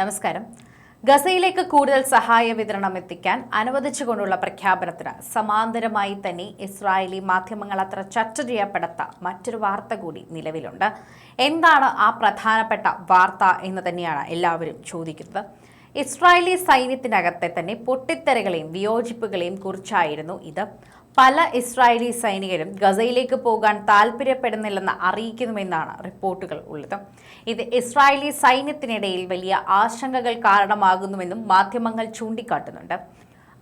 നമസ്കാരം. ഗസയിലേക്ക് കൂടുതൽ സഹായ വിതരണം എത്തിക്കാൻ അനുവദിച്ചുകൊണ്ടുള്ള പ്രഖ്യാപനത്തിന് സമാന്തരമായി തന്നെ ഇസ്രായേലി മാധ്യമങ്ങൾ അത്ര ചർച്ച ചെയ്യപ്പെടാത്ത മറ്റൊരു വാർത്ത കൂടി നിലവിലുണ്ട്. എന്താണ് ആ പ്രധാനപ്പെട്ട വാർത്ത എന്ന് തന്നെയാണ് എല്ലാവരും ചോദിക്കുന്നത്. ഇസ്രായേലി സൈന്യത്തിനകത്തെ തന്നെ പൊട്ടിത്തെറികളെയും വിയോജിപ്പുകളെയും കുറിച്ചായിരുന്നു ഇത്. പല ഇസ്രായേലി സൈനികരും ഗസയിലേക്ക് പോകാൻ താല്പര്യപ്പെടുന്നില്ലെന്ന് അറിയിക്കുന്നുവെന്നാണ് റിപ്പോർട്ടുകൾ ഉള്ളത്. ഇത് ഇസ്രായേലി സൈന്യത്തിനിടയിൽ വലിയ ആശങ്കകൾ കാരണമാകുന്നുവെന്നും മാധ്യമങ്ങൾ ചൂണ്ടിക്കാട്ടുന്നുണ്ട്.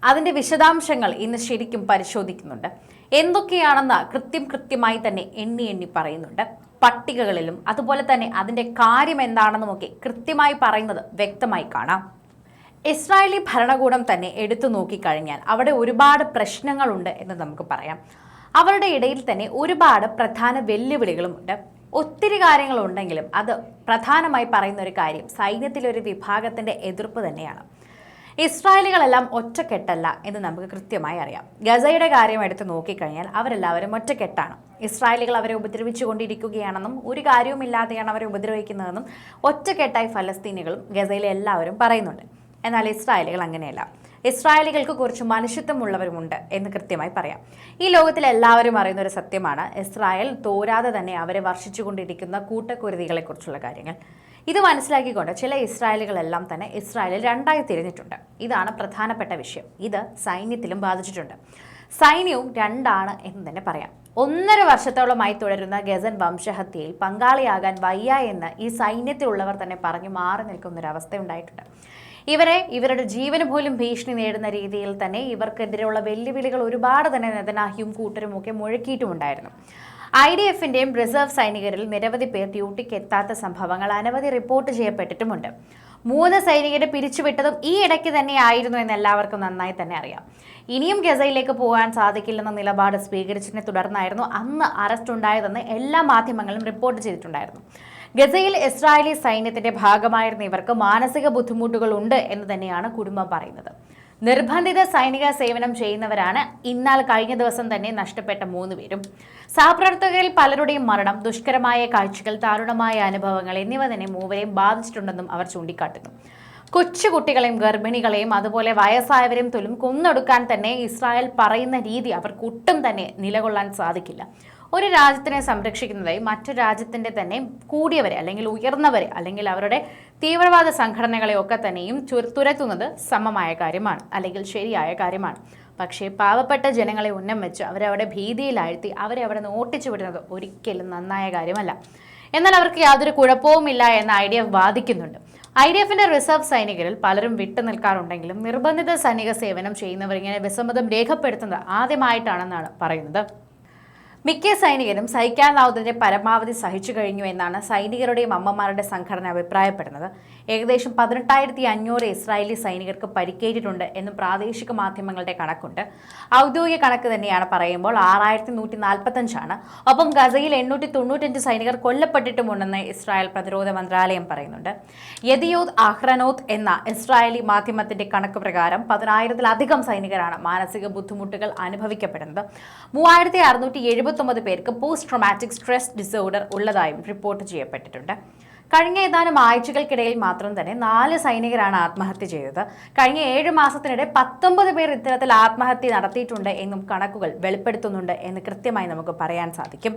അതിന്റെ വിശദാംശങ്ങൾ ഇന്ന് ശരിക്കും പരിശോധിക്കുന്നുണ്ട്. എന്തൊക്കെയാണെന്ന് കൃത്യം കൃത്യമായി തന്നെ എണ്ണി എണ്ണി പറയുന്നുണ്ട്. പട്ടികകളിലും അതുപോലെ തന്നെ അതിന്റെ കാര്യം എന്താണെന്നുമൊക്കെ കൃത്യമായി പറയുന്നത് വ്യക്തമായി കാണാം. ഇസ്രായേലി ഭരണകൂടം തന്നെ എടുത്തു നോക്കിക്കഴിഞ്ഞാൽ അവിടെ ഒരുപാട് പ്രശ്നങ്ങളുണ്ട് എന്ന് നമുക്ക് പറയാം. അവരുടെ ഇടയിൽ തന്നെ ഒരുപാട് പ്രധാന വെല്ലുവിളികളുമുണ്ട് ഒത്തിരി കാര്യങ്ങളുണ്ടെങ്കിലും അത് പ്രധാനമായി പറയുന്ന ഒരു കാര്യം സൈന്യത്തിലെ ഒരു വിഭാഗത്തിന്റെ എതിർപ്പ് തന്നെയാണ്. ഇസ്രായേലുകളെല്ലാം ഒറ്റക്കെട്ടല്ല എന്ന് നമുക്ക് കൃത്യമായി അറിയാം. ഗസയുടെ കാര്യം എടുത്ത് നോക്കിക്കഴിഞ്ഞാൽ അവരെല്ലാവരും ഒറ്റക്കെട്ടാണ്. ഇസ്രായേലുകൾ അവരെ ഉപദ്രവിച്ചു കൊണ്ടിരിക്കുകയാണെന്നും ഒരു കാര്യവുമില്ലാതെയാണ് അവരെ ഉപദ്രവിക്കുന്നതെന്നും ഒറ്റക്കെട്ടായി ഫലസ്തീനികളും ഗസയിലെ എല്ലാവരും പറയുന്നുണ്ട്. എന്നാൽ ഇസ്രായേലികൾ അങ്ങനെയല്ല. ഇസ്രായേലികൾക്ക് കുറച്ച് മനുഷ്യത്വമുള്ളവരുമുണ്ട് എന്ന് കൃത്യമായി പറയാം. ഈ ലോകത്തിൽ എല്ലാവരും അറിയുന്ന ഒരു സത്യമാണ് ഇസ്രായേൽ തോരാതെ തന്നെ അവരെ വർഷിച്ചുകൊണ്ടിരിക്കുന്ന കൂട്ടക്കുരുതികളെക്കുറിച്ചുള്ള കാര്യങ്ങൾ. ഇത് മനസ്സിലാക്കിക്കൊണ്ട് ചില ഇസ്രായേലുകളെല്ലാം തന്നെ ഇസ്രായേലിൽ രണ്ടായി തിരിഞ്ഞിട്ടുണ്ട്. ഇതാണ് പ്രധാനപ്പെട്ട വിഷയം. ഇത് സൈന്യത്തിലും ബാധിച്ചിട്ടുണ്ട്. സൈന്യവും രണ്ടാണ് എന്ന് തന്നെ പറയാം. ഒന്നര വർഷത്തോളമായി തുടരുന്ന ഗസൻ വംശഹത്യയിൽ പങ്കാളിയാകാൻ വയ്യ എന്ന് ഈ സൈന്യത്തിലുള്ളവർ തന്നെ പറഞ്ഞു മാറി നിൽക്കുന്ന ഒരു അവസ്ഥ ഉണ്ടായിട്ടുണ്ട് ഇവരെ ഇവരുടെ ജീവന് പോലും ഭീഷണി നേടുന്ന രീതിയിൽ തന്നെ ഇവർക്കെതിരെയുള്ള വെല്ലുവിളികൾ ഒരുപാട് തന്നെ നെതനാഹിയും കൂട്ടരും ഒക്കെ മുഴക്കിയിട്ടുമുണ്ടായിരുന്നു. ഐ ഡി എഫിന്റെയും റിസർവ് സൈനികരിൽ നിരവധി പേർ ഡ്യൂട്ടിക്ക് എത്താത്ത സംഭവങ്ങൾ അനവധി റിപ്പോർട്ട് ചെയ്യപ്പെട്ടിട്ടുമുണ്ട്. മൂന്ന് സൈനികരെ പിരിച്ചുവിട്ടതും ഈ ഇടയ്ക്ക് തന്നെ ആയിരുന്നു എന്ന് എല്ലാവർക്കും നന്നായി തന്നെ അറിയാം. ഇനിയും ഗസയിലേക്ക് പോകാൻ സാധിക്കില്ലെന്ന നിലപാട് സ്വീകരിച്ചതിനെ തുടർന്നായിരുന്നു അന്ന് അറസ്റ്റ് ഉണ്ടായതെന്ന് എല്ലാ മാധ്യമങ്ങളും റിപ്പോർട്ട് ചെയ്തിട്ടുണ്ടായിരുന്നു. ഗസയിൽ ഇസ്രായേലി സൈന്യത്തിന്റെ ഭാഗമായിരുന്ന ഇവർക്ക് മാനസിക ബുദ്ധിമുട്ടുകൾ ഉണ്ട് എന്ന് തന്നെയാണ് കുടുംബം പറയുന്നത്. നിർബന്ധിത സൈനിക സേവനം ചെയ്യുന്നവരാണ് ഇന്നാൽ കഴിഞ്ഞ ദിവസം തന്നെ നഷ്ടപ്പെട്ട മൂന്ന് പേരും. സഹപ്രവർത്തകരിൽ പലരുടെയും മരണം ദുഷ്കരമായ കാഴ്ചകൾ ദാരുണമായ അനുഭവങ്ങൾ എന്നിവ തന്നെ മൂവരെയും ബാധിച്ചിട്ടുണ്ടെന്നും അവർ ചൂണ്ടിക്കാട്ടുന്നു. കൊച്ചുകുട്ടികളെയും ഗർഭിണികളെയും അതുപോലെ വയസ്സായവരെയും തൊലും കൊന്നൊടുക്കാൻ തന്നെ ഇസ്രായേൽ പറയുന്ന രീതി അവർക്ക് ഒട്ടും തന്നെ നിലകൊള്ളാൻ സാധിക്കില്ല. ഒരു രാജ്യത്തിനെ സംരക്ഷിക്കുന്നതായി മറ്റു രാജ്യത്തിന്റെ തന്നെ കൂടിയവരെ അല്ലെങ്കിൽ ഉയർന്നവരെ അല്ലെങ്കിൽ അവരുടെ തീവ്രവാദ സംഘടനകളെയൊക്കെ തന്നെയും തുരത്തുന്നത് സമമായ കാര്യമാണ് അല്ലെങ്കിൽ ശരിയായ കാര്യമാണ്. പക്ഷേ പാവപ്പെട്ട ജനങ്ങളെ ഉന്നം വെച്ച് അവരവിടെ ഭീതിയിലാഴ്ത്തി അവരെ അവിടെ നിന്ന് ഓട്ടിച്ചു വിടുന്നത് ഒരിക്കലും നന്നായ കാര്യമല്ല. എന്നാൽ അവർക്ക് യാതൊരു കുഴപ്പവുമില്ല എന്ന് ഐ വാദിക്കുന്നുണ്ട്. ഐ ഡി എഫിന്റെ റിസർവ് സൈനികരിൽ പലരും വിട്ടു നിൽക്കാറുണ്ടെങ്കിലും നിർബന്ധിത സൈനിക സേവനം ചെയ്യുന്നവർ ഇങ്ങനെ വിസമ്മതം രേഖപ്പെടുത്തുന്നത് ആദ്യമായിട്ടാണെന്നാണ് പറയുന്നത്. മിക്ക സൈനികരും സഹിക്കാനാവുന്നതിന്റെ പരമാവധി സഹിച്ചു കഴിഞ്ഞു എന്നാണ് സൈനികരുടെയും അമ്മമാരുടെ സംഘടന അഭിപ്രായപ്പെടുന്നത്. ഏകദേശം പതിനെട്ടായിരത്തി അഞ്ഞൂറ് ഇസ്രായേലി സൈനികർക്ക് പരിക്കേറ്റിട്ടുണ്ട് എന്നും പ്രാദേശിക മാധ്യമങ്ങളുടെ കണക്കുണ്ട്. ഔദ്യോഗിക കണക്ക് തന്നെയാണ് പറയുമ്പോൾ ആറായിരത്തി നൂറ്റി നാൽപ്പത്തഞ്ചാണ് ഒപ്പം ഗസയിൽ എണ്ണൂറ്റി തൊണ്ണൂറ്റഞ്ച് സൈനികർ കൊല്ലപ്പെട്ടിട്ടുമുണ്ടെന്ന് ഇസ്രായേൽ പ്രതിരോധ മന്ത്രാലയം പറയുന്നുണ്ട്. യദിയോദ് അഹ്റനോദ് എന്ന ഇസ്രായേലി മാധ്യമത്തിന്റെ കണക്ക് പ്രകാരം പതിനായിരത്തിലധികം സൈനികരാണ് മാനസിക ബുദ്ധിമുട്ടുകൾ അനുഭവിക്കപ്പെടുന്നത്. മൂവായിരത്തി അറുന്നൂറ്റി എഴുപത്തൊമ്പത് പേർക്ക് പോസ്റ്റ് ട്രോമാറ്റിക് സ്ട്രെസ് ഡിസോർഡർ ഉള്ളതായും റിപ്പോർട്ട് ചെയ്യപ്പെട്ടിട്ടുണ്ട്. കഴിഞ്ഞ ഏതാനും ആഴ്ചകൾക്കിടയിൽ മാത്രം തന്നെ നാല് സൈനികരാണ് ആത്മഹത്യ ചെയ്തത്. കഴിഞ്ഞ ഏഴ് മാസത്തിനിടെ പത്തൊമ്പത് പേർ ഇത്തരത്തിൽ ആത്മഹത്യ നടത്തിയിട്ടുണ്ട് എന്നും കണക്കുകൾ വെളിപ്പെടുത്തുന്നുണ്ട് എന്ന് കൃത്യമായി നമുക്ക് പറയാൻ സാധിക്കും.